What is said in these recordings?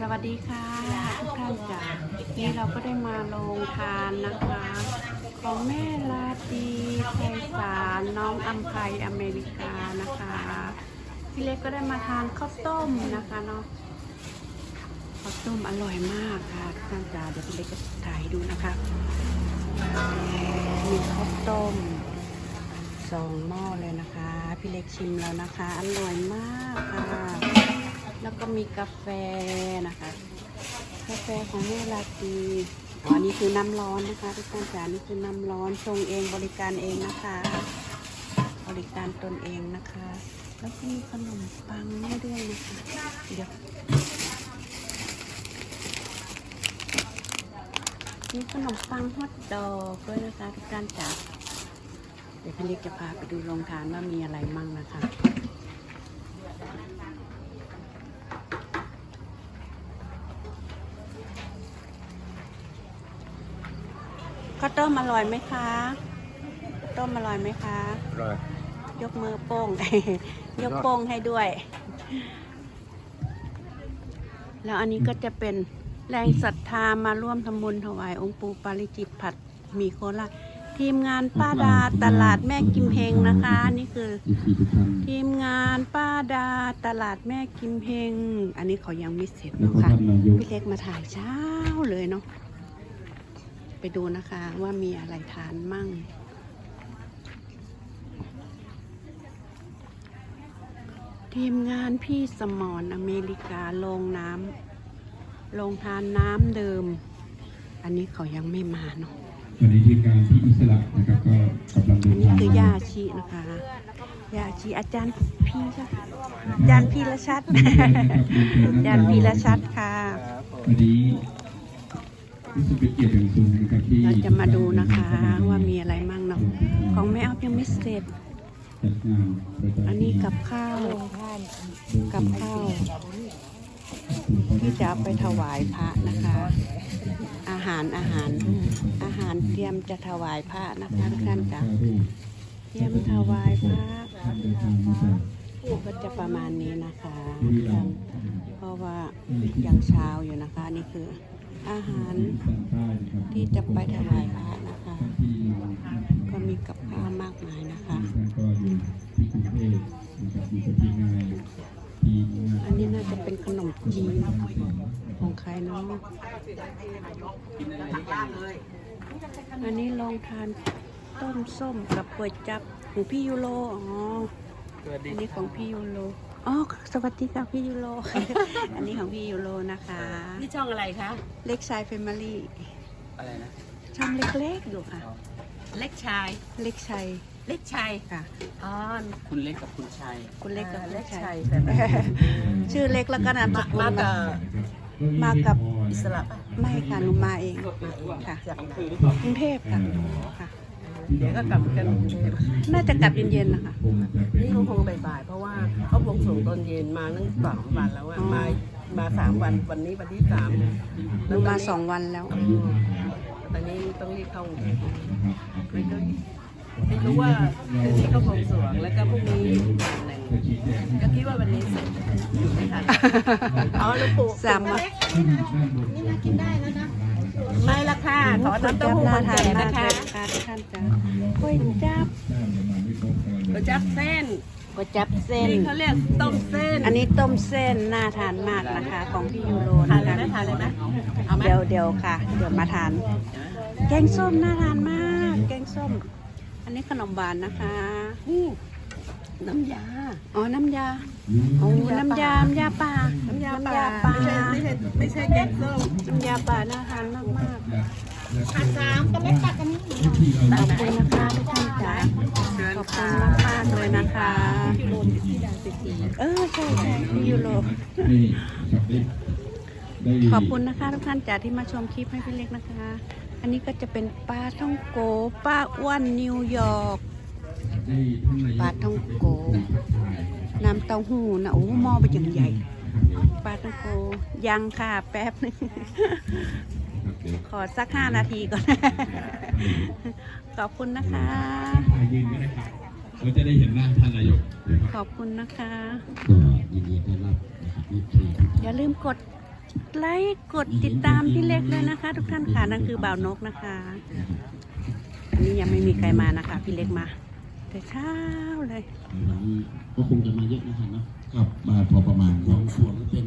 สวัสดีค่ะทุกท่านจ้ะนี่เราก็ได้มาลงทานนะคะ ของแม่ลาตีไพศาลน้องอัมภัยอเมริกานะคะพี่เล็กก็ได้มาทานข้าวต้มนะคะเนาะข้าวต้มอร่อยมากค่ะทุกท่านจ้ะเดี๋ยวพี่เล็กจะถ่ายให้ดูนะคะมีข้าวต้มสองหม้อเลยนะคะ พี่เล็กชิมแล้วนะคะ อร่อยมากค่ะ แล้วก็มีกาแฟนะคะ กาแฟของแม่ลาตีอ๋ออันนี่คือน้ำร้อนนะคะทุกท่านจ๋านี่คือน้ำร้อนชงเองบริการเองนะคะ บริการตนเองนะคะ แล้วก็มีขนมปังให้ด้วยนะคะ เดี๋ยวมีขนมปังฮอทดอกด้วยนะคะทุกท่านจ๋าเดี๋ยวพี่เล็กจะพาไปดูโรงทานว่ามีอะไรมั่งนะคะ ข้าวต้มอร่อยไหมคะข้าวต้มอร่อยไหมคะอร่อยยกมือโป้ง ยกโป้งให้ด้วย แล้วอันนี้ก็จะเป็นแรงศรัทธามาร่วมทำบุญถวายองค์ปู่ปาริจิตผัดหมีโคราชทีมงานป้าดาตลาดแม่กิมเฮงนะคะ นี่คืออีกสี่ทุกท่านทีมงานป้าดาตลาดแม่กิมเฮง อันนี้เขายังไม่เสร็จแล้วเนาะก็ค่ะท่านนายกพี่เล็กมาถ่ายเช้าเลยเนาะ ไปดูนะคะว่ามีอะไรทานมั่ง ทีมงานพี่สมรอเมริกาลงน้ำลงทานน้ำเดิม อันนี้เขายังไม่มาเนาะวันนี้ทีมงานที่อิสระนะครับก็กำลังอัเดินนนี้ทางคือย่าชีนะคะย่าชีอาจารย์พี่ใช่อาจารย์พีรชัดอาจารย์พีรชัดค่ะ วันนี้ รู้สึกเป็นเกียรติอย่างสูงนะครับที่เราจะมาดูนะคะว่ามีอะไรมั่งเนาะของแม่ออฟยังไม่เสร็จ จัดงานประจำปีอันนี้กับข้าว กับข้าว ที่จะเอาไปถวายพระนะคะ อาหารอาหาร อาหารเตรียมจะถวายพระนะคะทุกท่านจ้ะเตรียมถวายพระ เดินทางมาจาก ก็จะประมาณนี้นะคะบุรีรัมย์เพราะว่ายังเช้าอยู่นะคะนี่คืออาหารทางใต้นะครับที่จะไปถวายพระนะคะที่เราก็มีกับข้าวมากมายนะคะท่านก็อยู่ที่กรุงเทพนะครับอยู่กับทีมงานทีมงานอันนี้น่าจะเป็นขนมจีนของใครเนาะอันนี้ลองทานต้มส้มกับก๋วยจับของพี่ยูโรอ๋อ อันนี้ของพี่ยูโรอ๋อสวัสดีค่ะพี่ยูโร อันนี้ของพี่ยูโรนะคะ นี่ช่องอะไรคะ เล็กชายเฟมิลี่ อะไรนะ ช่องเล็กๆอยู่ค่ะ เล็กชาย เล็กชัยเล็กชายค่ะ อ๋อ คุณเล็กกับคุณชัยคุณเล็กกับอ่าเล็กชัยแต่ชื่อเล็กแล้วก็นามสมากุลมามากับมากับอิสระป่ะไม่ค่ะหนูมาเองค่ะจากไหนกรุงเทพค่ะค่ะ เดี๋ยวก็กลับกันกรุงเทพน่าจะกลับเย็นๆนะคะนี่คงคงบ่ายๆเพราะว่าเขาบวงสรวงตอนเย็นมาตั้งสองวันแล้วอะมามาสามวันวันนี้วันที่สามหนูมาสองวันแล้วอืมตอนนี้ต้องรีบเข้ากรุงเทพไม่ก็ไม่รู้ว่าคืนนี้เขาบวงสรวงแล้วก็พรุ่งนี้วันหนึ่งก็คิดว่าวันนี้เสร็จอยู่ไม่ทันอ๋อหลวงปู่สามวันไม่ละค่ะขอน้ำเต้าหู้คนแก่นะคะค่ะทุกท่านจ้ะก๋วยจับก๋วยจั๊บเส้นก๋วยจับเส้นนี่เขาเรียกต้มเส้น อันนี้ต้มเส้นน่าทานมากนะคะ ของพี่ยูโรทานะนเลยคะไหมทานเลยไหมเอาไหมเดี๋ยวเดี๋ยวค่ะ เดี๋ยวมาทาน แกงส้มน่าทานมาก แกงส้ม อันนี้ขนมหวานนะคะ นี่น้ำยา อ๋อ น้ำยาโอ้น้ำยา น้ำยาป่า น้ำยาน้ำป่ายาป่า ไม่ใช่ไม่ใช่ไม่ใช่แกงส้มน้ำยาป่าน่าทานมากมากผัดสามก็ไม่ตัดกันนี่ๆขอบคุณนะคะทุกท่านจ๋าขอบคุณมากมากๆเลยนะคะยูโรที่ดาสิทีเออใช่ใช่พี่ยูโรนี่ครับได้ได้ขอบคุณนะคะทุกท่านจ๋าที่มาชมคลิปให้พี่เล็กนะคะ อันนี้ก็จะเป็นปลาท่องโกป้าอ้วนนิวยอร์ก ปลาท่องโก น้ำเต้าหู้นะโอ้หม้อไปอย่างใหญ่ ปลาท่องโก ยังค่ะ แป๊บนึง ขอสักห้านาทีก่อน ขอบคุณนะคะ ยืนก็ได้ครับเราจะได้เห็นหน้าท่านนายกขอบคุณนะคะก็ยินดีต้อนรับนะครับนี่คืออย่าลืมกดไลค์กดติดตามพี่เล็กด้วยนะคะ ทุกท่านค่ะนั่นคือบ่าวนกนะคะ อันนี้ยังไม่มีใครมานะคะ พี่เล็กมา แต่เช้าเลยก็คงจะมาเยอะนะครับเนาะครับมาพอประมาณหลวงสวงเป็น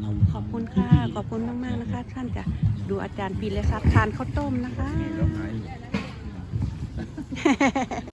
เราขอบคุณค่ะ ขอบคุณมากๆนะคะ ท่านจะดูอาจารย์ปีและซับทานข้าวต้มนะคะ